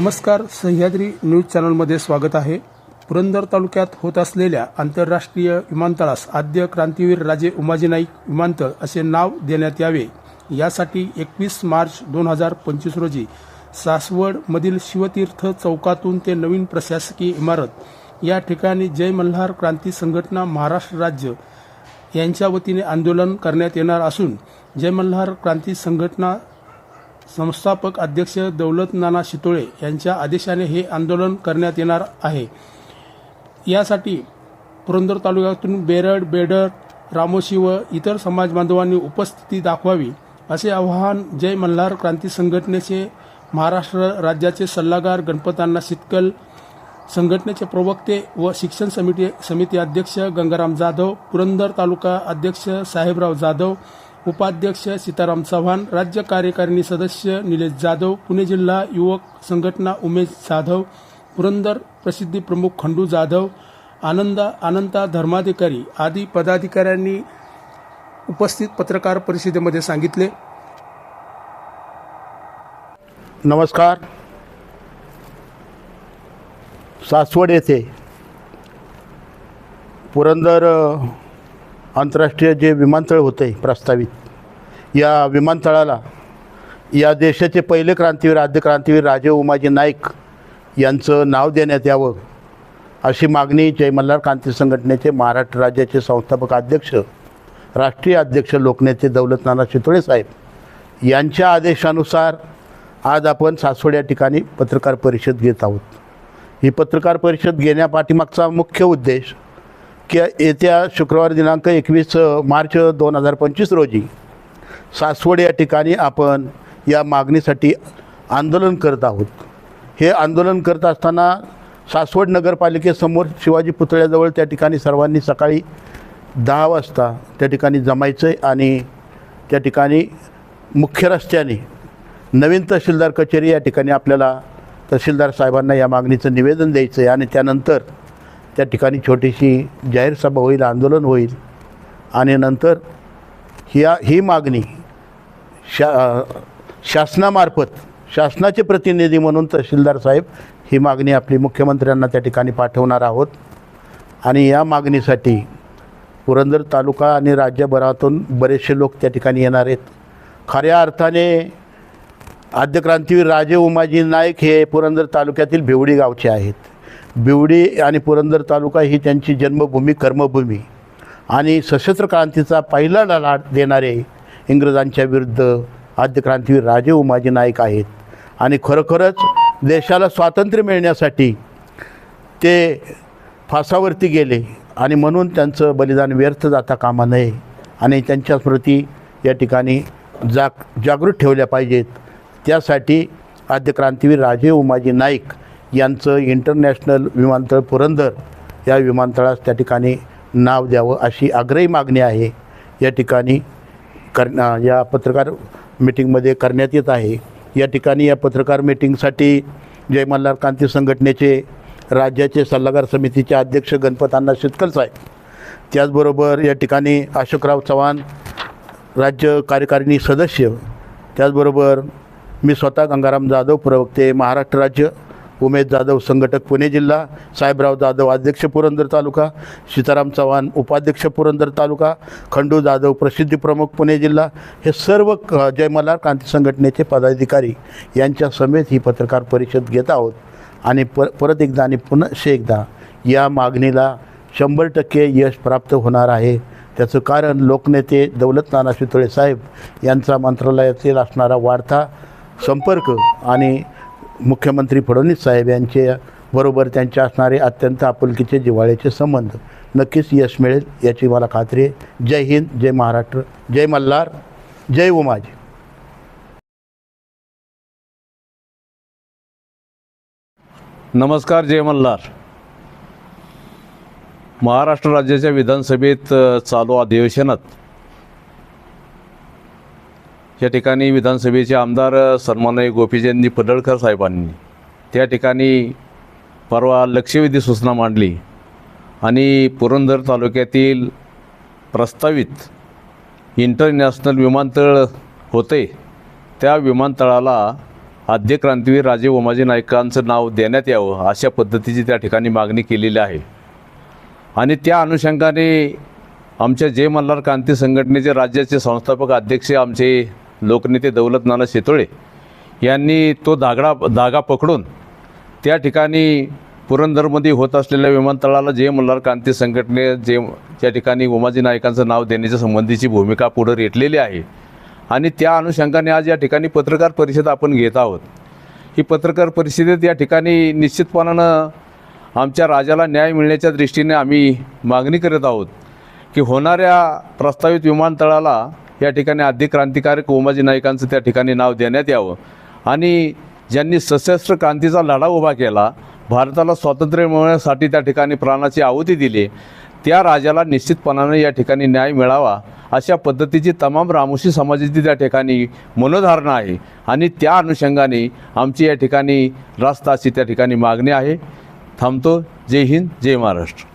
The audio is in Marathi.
नमस्कार सह्याद्री न्यूज चॅनलमध्ये स्वागत आहे. पुरंदर तालुक्यात होत असलेल्या आंतरराष्ट्रीय विमानतळास आद्य क्रांतीवीर राजे उमाजी नाईक विमानतळ असे नाव देण्यात यावे. यासाठी एकवीस मार्च दोन हजार पंचवीस रोजी सासवडमधील शिवतीर्थ चौकातून ते नवीन प्रशासकीय इमारत या ठिकाणी जय मल्हार क्रांती संघटना महाराष्ट्र राज्य यांच्या वतीने आंदोलन करण्यात येणार असून जय मल्हार क्रांती संघटना संस्थापक अध्यक्ष दौलत नाना शितोळे यांच्या आदेशाने हे आंदोलन करण्यात येणार आहे. यासाठी पुरंदर तालुक्यातून बेरड बेडर रामोशी व इतर समाज बांधवांनी उपस्थिती दाखवावी असे आवाहन जय मल्हार क्रांती संघटनेचे महाराष्ट्र राज्याचे सल्लागार गणपतांना शितकल संघटनेचे प्रवक्ते व शिक्षण समिती समिती अध्यक्ष गंगाराम जाधव पुरंदर तालुका अध्यक्ष साहेबराव जाधव उपाध्यक्ष सीताराम चव्हाण राज्य कार्यकारिणी सदस्य निलेश जाधव पुणे जिल्हा युवक संघटना उमेश जाधव पुरंदर प्रसिद्धी प्रमुख खंडू जाधव आनंदा आनंदा धर्माधिकारी आदी पदाधिकाऱ्यांनी उपस्थित पत्रकार परिषदेमध्ये सांगितले. नमस्कार. सासवड येथे पुरंदर आंतरराष्ट्रीय जे विमानतळ होते प्रस्तावित या विमानतळाला या देशाचे पहिले क्रांतीवीर आद्य क्रांतीवीर राजे उमाजी नाईक यांचं नाव देण्यात यावं अशी मागणी जयमल्हार क्रांती संघटनेचे महाराष्ट्र राज्याचे संस्थापक अध्यक्ष राष्ट्रीय अध्यक्ष लोकनेते दौलत नाना चितोळे साहेब यांच्या आदेशानुसार आज आपण सासवड या ठिकाणी पत्रकार परिषद घेत आहोत. ही पत्रकार परिषद घेण्यापाठीमागचा मुख्य उद्देश की येत्या शुक्रवार दिनांक एकवीस मार्च दोन हजार पंचवीस रोजी सासवड या ठिकाणी आपण या मागणीसाठी आंदोलन करत आहोत. हे आंदोलन करत असताना सासवड नगरपालिकेसमोर शिवाजी पुतळ्याजवळ त्या ठिकाणी सर्वांनी सकाळी दहा वाजता त्या ठिकाणी जमायचं आहे आणि त्या ठिकाणी मुख्य रस्त्याने नवीन तहसीलदार कचेरी या ठिकाणी आपल्याला तहसीलदार साहेबांना या मागणीचं निवेदन द्यायचं आहे आणि त्यानंतर त्या ठिकाणी छोटीशी जाहीर सभा होईल आंदोलन होईल. आणि नंतर ह्या ही मागणी शा शासनामार्फत शासनाचे प्रतिनिधी म्हणून तहसीलदार साहेब ही मागणी आपली मुख्यमंत्र्यांना त्या ठिकाणी पाठवणार आहोत. आणि या मागणीसाठी पुरंदर तालुका आणि राज्यभरातून बरेचसे लोक त्या ठिकाणी येणार आहेत. खऱ्या अर्थाने आद्यक्रांतीवीर राजे उमाजी नाईक हे पुरंदर तालुक्यातील भिवडी गावचे आहेत. बिवडी आणि पुरंदर तालुका ही त्यांची जन्मभूमी कर्मभूमी. आणि सशस्त्र क्रांतीचा पहिला लढा देणारे इंग्रजांच्या विरुद्ध आद्य क्रांतीवीर राजे उमाजी नाईक आहेत. आणि खरोखरच देशाला स्वातंत्र्य मिळण्यासाठी ते फासावरती गेले आणि म्हणून त्यांचं बलिदान व्यर्थ जाता कामा नये आणि त्यांच्या स्मृती या ठिकाणी जाग जागृत ठेवल्या पाहिजेत. त्यासाठी आद्य क्रांतीवीर राजे उमाजी नाईक यांचं इंटरनॅशनल विमानतळ पुरंदर या विमानतळास त्या ठिकाणी नाव द्यावं अशी आग्रही मागणी आहे. या ठिकाणी कर या पत्रकार मिटिंगमध्ये करण्यात येत आहे. या ठिकाणी या पत्रकार मिटिंगसाठी जय मल्हार क्रांती संघटनेचे राज्याचे सल्लागार समितीचे अध्यक्ष गणपतांना शितकल साहेब. त्याचबरोबर या ठिकाणी अशोकराव चव्हाण राज्य कार्यकारिणी सदस्य. त्याचबरोबर मी स्वतः गंगाराम जाधव प्रवक्ते महाराष्ट्र राज्य उमेश जाधव संघटक पुणे जिल्हा साहेबराव जाधव अध्यक्ष पुरंदर तालुका सीताराम चव्हाण उपाध्यक्ष पुरंदर तालुका खंडू जाधव प्रसिद्धी प्रमुख पुणे जिल्हा हे सर्व क- जय मल्हार क्रांती संघटनेचे पदाधिकारी यांच्या समेत ही पत्रकार परिषद घेत आहोत. आणि पर परत एकदा आणि पुन्हा एकदा या मागणीला शंभर टक्के यश प्राप्त होणार आहे. त्याचं कारण लोकनेते दौलत नाना शितोळे साहेब यांचा मंत्रालयातील असणारा वाढता संपर्क आणि मुख्यमंत्री फडणवीस साहेब यांचे बरोबर त्यांचे असणारे अत्यंत आपुलकीचे जिव्हाळ्याचे संबंध नक्कीच यश मिळेल याची मला खात्री आहे. जय हिंद जय महाराष्ट्र जय मल्हार जय उमाजी. नमस्कार जय मल्हार. महाराष्ट्र राज्याच्या विधानसभेत चालू अधिवेशनात या ठिकाणी विधानसभेचे आमदार सन्माननीय गोपीचंदजी पडळकर साहेबांनी त्या ठिकाणी परवा लक्षवेधी सूचना मांडली आणि पुरंदर तालुक्यातील प्रस्तावित इंटरनॅशनल विमानतळ होते त्या विमानतळाला आद्य क्रांतीवीर राजे उमाजी नाईकांचं नाव देण्यात यावं अशा पद्धतीची त्या ठिकाणी मागणी केलेली आहे. आणि त्या अनुषंगाने आमच्या जय मल्हार क्रांती संघटनेचे राज्याचे संस्थापक अध्यक्ष आमचे लोकनेते दौलत नाना शेतोळे यांनी तो धागडा धागा पकडून त्या ठिकाणी पुरंदरमध्ये होत असलेल्या विमानतळाला जे मल्हार क्रांती संघटने जे त्या ठिकाणी उमाजी नायकांचं नाव देण्याच्या संबंधीची भूमिका पुढं रेटलेली आहे. आणि त्या अनुषंगाने आज या ठिकाणी पत्रकार परिषद आपण घेत आहोत. ही पत्रकार परिषदेत या ठिकाणी निश्चितपणानं आमच्या राजाला न्याय मिळण्याच्या दृष्टीने आम्ही मागणी करत आहोत की होणाऱ्या प्रस्तावित विमानतळाला या ठिकाणी आद्य क्रांतिकारक उमाजी नाईकांचं त्या ठिकाणी नाव देण्यात यावं. आणि ज्यांनी सशस्त्र क्रांतीचा लढा उभा केला भारताला स्वातंत्र्य मिळवण्यासाठी त्या ठिकाणी प्राणाची आहुती दिली त्या राजाला निश्चितपणानं या ठिकाणी न्याय मिळावा अशा पद्धतीची तमाम रामोशी समाजाची त्या ठिकाणी मनोधारणा आहे. आणि त्या अनुषंगाने आमची या ठिकाणी रास्ता अशी त्या ठिकाणी मागणी आहे. थांबतो. जय हिंद. जय महाराष्ट्र.